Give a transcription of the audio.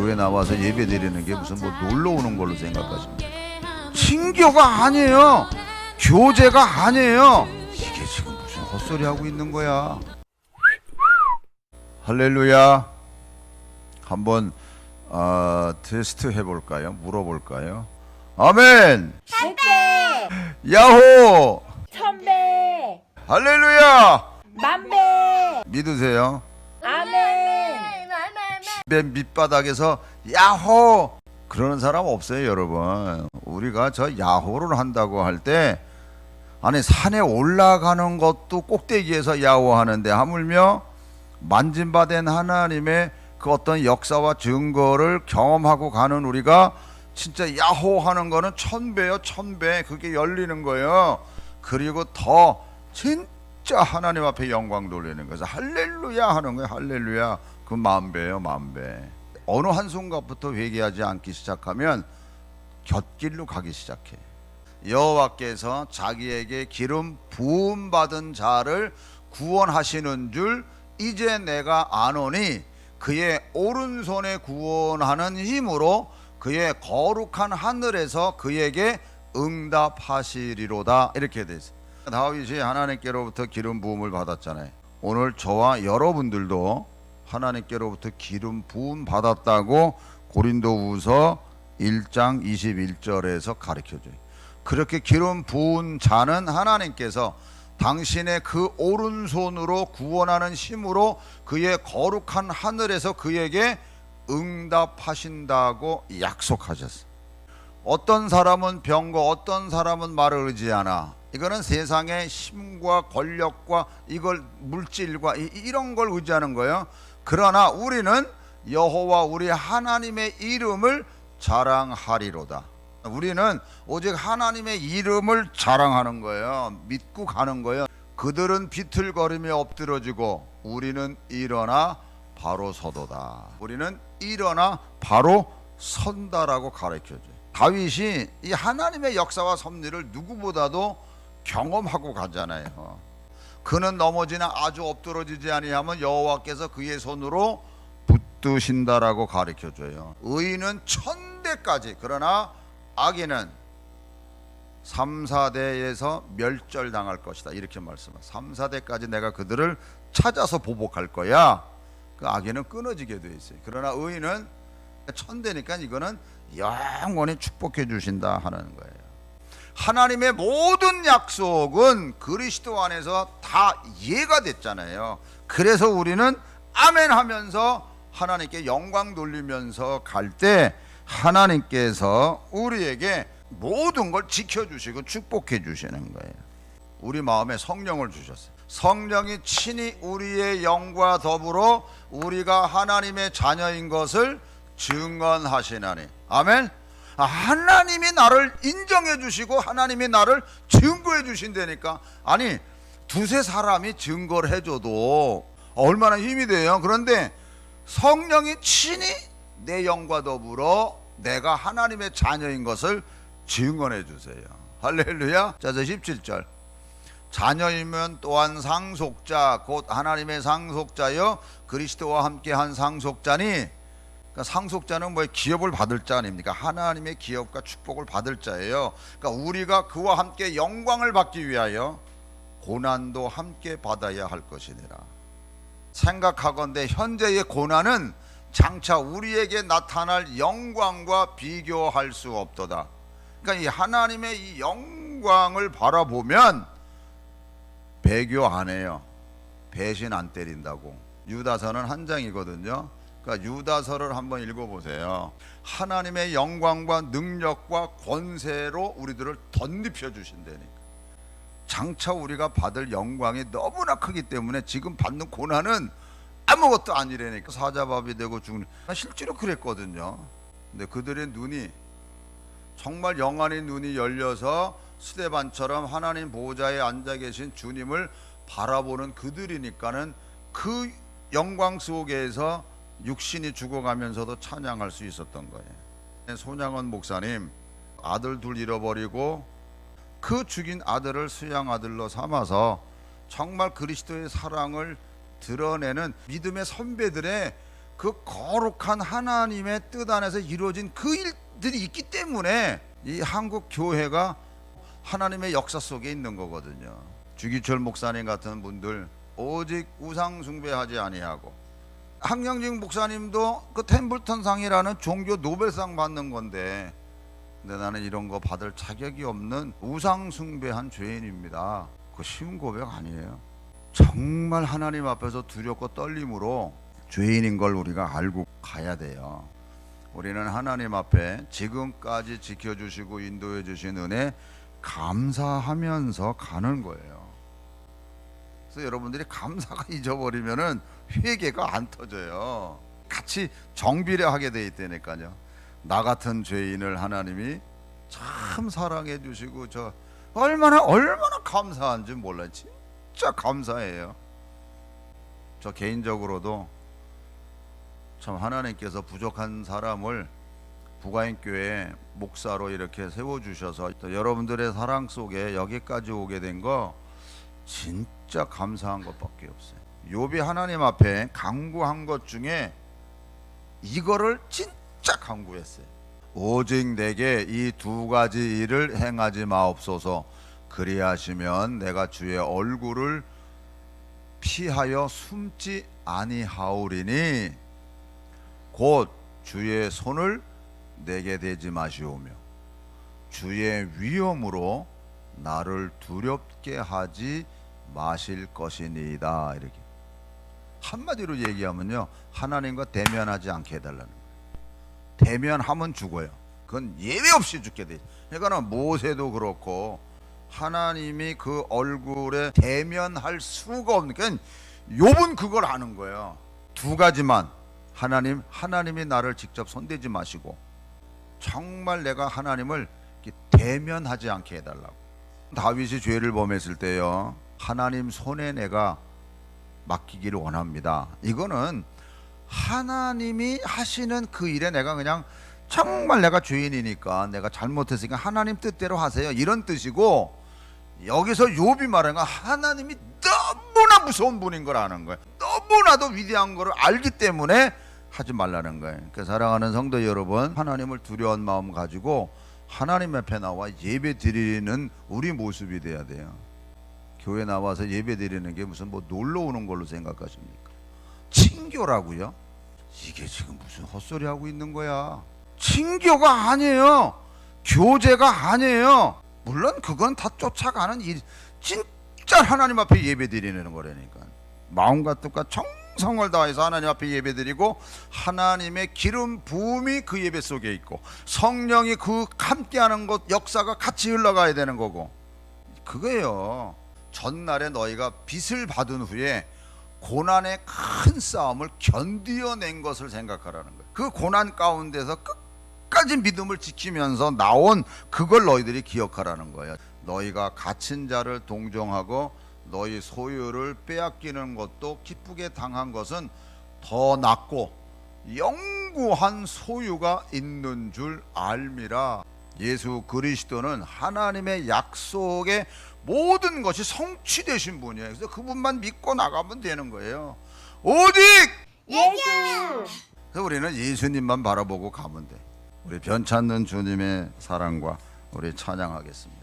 교회 나와서 예배 드리는 게 무슨 뭐 놀러 오는 걸로 생각하십니까? 친교가 아니에요. 교제가 아니에요. 이게 지금 무슨 헛소리 하고 있는 거야? 할렐루야. 한번 아, 테스트 해볼까요? 물어볼까요? 아멘. 백배, 야호. 천배, 할렐루야. 만배, 믿으세요? 맨 밑바닥에서 야호! 그러는 사람 없어요 여러분. 우리가 저 야호를 한다고 할 때 아니 산에 올라가는 것도 꼭대기에서 야호하는데 하물며 만진 바 된 하나님의 그 어떤 역사와 증거를 경험하고 가는 우리가 진짜 야호 하는 거는 천배요 천배. 그게 열리는 거예요. 그리고 더 진짜 하나님 앞에 영광 돌리는 거죠. 할렐루야 하는 거예요 할렐루야 그 만배요 만배 어느 한 순간부터 회개하지 않기 시작하면 곁길로 가기 시작해 여호와께서 자기에게 기름 부음 받은 자를 구원하시는 줄 이제 내가 아노니 그의 오른손에 구원하는 힘으로 그의 거룩한 하늘에서 그에게 응답하시리로다 이렇게 돼 있어요. 다윗이 하나님께로부터 기름 부음을 받았잖아요. 오늘 저와 여러분들도 하나님께로부터 기름 부음 받았다고 고린도후서 1장 21절에서 가르쳐 줘요. 그렇게 기름 부은 자는 하나님께서 당신의 그 오른손으로 구원하는 힘으로 그의 거룩한 하늘에서 그에게 응답하신다고 약속하셨어요. 어떤 사람은 병거, 어떤 사람은 말을 의지하나. 이거는 세상의 힘과 권력과 이걸 물질과 이- 이런 걸 의지하는 거예요. 그러나 우리는 여호와 우리 하나님의 이름을 자랑하리로다. 우리는 오직 하나님의 이름을 자랑하는 거예요. 믿고 가는 거예요. 그들은 비틀거리며 엎드러지고 우리는 일어나 바로 서도다. 우리는 일어나 바로 선다라고 가르쳐 줘요. 다윗이 이 하나님의 역사와 섭리를 누구보다도 경험하고 가잖아요. 그는 넘어지나 아주 엎드러지지 아니하면 여호와께서 그의 손으로 붙드신다라고 가르쳐 줘요. 의인은 천대까지 그러나 악인은 3, 4대에서 멸절당할 것이다. 이렇게 말씀합니다. 3, 4대까지 내가 그들을 찾아서 보복할 거야. 그 악인은 끊어지게 돼 있어요. 그러나 의인은 천대니까 이거는 영원히 축복해 주신다 하는 거예요. 하나님의 모든 약속은 그리스도 안에서 다 이해가 됐잖아요. 그래서 우리는 아멘 하면서 하나님께 영광 돌리면서 갈 때 하나님께서 우리에게 모든 걸 지켜주시고 축복해 주시는 거예요. 우리 마음에 성령을 주셨어요. 성령이 친히 우리의 영과 더불어 우리가 하나님의 자녀인 것을 증언하시나니. 아멘. 아, 하나님이 나를 인정해 주시고 하나님이 나를 증거해 주신다니까. 아니 두세 사람이 증거를 해줘도 얼마나 힘이 돼요. 그런데 성령이 친히 내 영과 더불어 내가 하나님의 자녀인 것을 증언해 주세요. 할렐루야. 자, 저 17절. 자녀이면 또한 상속자 곧 하나님의 상속자여 그리스도와 함께 한 상속자니 그러니까 상속자는 뭐 기업을 받을 자 아닙니까? 하나님의 기업과 축복을 받을 자예요. 그러니까 우리가 그와 함께 영광을 받기 위하여 고난도 함께 받아야 할 것이니라. 생각하건대 현재의 고난은 장차 우리에게 나타날 영광과 비교할 수 없도다. 그러니까 이 하나님의 이 영광을 바라보면 배교 안 해요. 배신 안 때린다고. 유다서는 한 장이거든요. 그러니까 유다서를 한번 읽어보세요. 하나님의 영광과 능력과 권세로 우리들을 덧입혀 주신다니까. 장차 우리가 받을 영광이 너무나 크기 때문에 지금 받는 고난은 아무것도 아니라니까 사자밥이 되고 죽는 실제로 그랬거든요. 근데 그들의 눈이 정말 영안의 눈이 열려서 스데반처럼 하나님 보호자에 앉아 계신 주님을 바라보는 그들이니까는 그 영광 속에서 육신이 죽어가면서도 찬양할 수 있었던 거예요. 손양원 목사님 아들 둘 잃어버리고 그 죽인 아들을 수양 아들로 삼아서 정말 그리스도의 사랑을 드러내는 믿음의 선배들의 그 거룩한 하나님의 뜻 안에서 이루어진 그 일들이 있기 때문에 이 한국 교회가 하나님의 역사 속에 있는 거거든요. 주기철 목사님 같은 분들 오직 우상 숭배하지 아니하고 항영직 목사님도 그 템블턴 상이라는 종교 노벨상 받는 건데 근데 나는 이런 거 받을 자격이 없는 우상 숭배한 죄인입니다. 그 쉬운 고백 아니에요. 정말 하나님 앞에서 두렵고 떨림으로 죄인인 걸 우리가 알고 가야 돼요. 우리는 하나님 앞에 지금까지 지켜주시고 인도해 주신 은혜 감사하면서 가는 거예요. 그래서 여러분들이 감사가 잊어버리면은 회개가 안 터져요. 같이 정비례 하게 돼 있다니까요. 나 같은 죄인을 하나님이 참 사랑해 주시고 저 얼마나 얼마나 감사한지 요 진짜 감사해요. 저 개인적으로도 참 하나님께서 부족한 사람을 부가인 교회 목사로 이렇게 세워 주셔서 또 여러분들의 사랑 속에 여기까지 오게 된 거 진짜 감사한 것밖에 없어요. 욥이 하나님 앞에 강구한 것 중에 이거를 진짜 강구했어요. 오직 내게 이 두 가지 일을 행하지 마옵소서. 그리하시면 내가 주의 얼굴을 피하여 숨지 아니하오리니 곧 주의 손을 내게 대지 마시오며 주의 위엄으로 나를 두렵게 하지 마실 것이니이다. 이렇게. 한마디로 얘기하면요. 하나님과 대면하지 않게 해달라는 거예요. 대면하면 죽어요. 그건 예외 없이 죽게 돼. 그러니까 모세도 그렇고 하나님이 그 얼굴에 대면할 수가 없는 그러니까 욥은 그걸 아는 거예요. 두 가지만 하나님 하나님이 나를 직접 손대지 마시고 정말 내가 하나님을 대면하지 않게 해달라고. 다윗이 죄를 범했을 때요 하나님 손에 내가 맡기기를 원합니다. 이거는 하나님이 하시는 그 일에 내가 그냥 정말 내가 죄인이니까 내가 잘못했으니까 하나님 뜻대로 하세요. 이런 뜻이고 여기서 욥이 말하는 건 하나님이 너무나 무서운 분인 걸 아는 거예요. 너무나도 위대한 거를 알기 때문에 하지 말라는 거예요. 그 사랑하는 성도 여러분 하나님을 두려운 마음 가지고 하나님 앞에 나와 예배 드리는 우리 모습이 돼야 돼요 교회 나와서 예배 드리는 게 무슨 뭐 놀러 오는 걸로 생각하십니까 친교라고요? 이게 지금 무슨 헛소리 하고 있는 거야? 친교가 아니에요. 교제가 아니에요. 물론 그건 다 쫓아가는 일. 진짜 하나님 앞에 예배 드리는 거라니까. 마음과 뜻과 정성을 다해서 하나님 앞에 예배 드리고 하나님의 기름 부음이 그 예배 속에 있고 성령이 그 함께하는 것 역사가 같이 흘러가야 되는 거고 그거예요. 전날에 너희가 빚을 받은 후에 고난의 큰 싸움을 견디어낸 것을 생각하라는 거예요. 그 고난 가운데서 끝까지 믿음을 지키면서 나온 그걸 너희들이 기억하라는 거예요. 너희가 갇힌 자를 동정하고 너희 소유를 빼앗기는 것도 기쁘게 당한 것은 더 낫고 영구한 소유가 있는 줄 알미라. 예수 그리스도는 하나님의 약속의 모든 것이 성취되신 분이에요. 그래서 그분만 믿고 나가면 되는 거예요. 오직 예수 그래서 우리는 예수님만 바라보고 가면 돼. 우리 변찮는 주님의 사랑과 우리 찬양하겠습니다.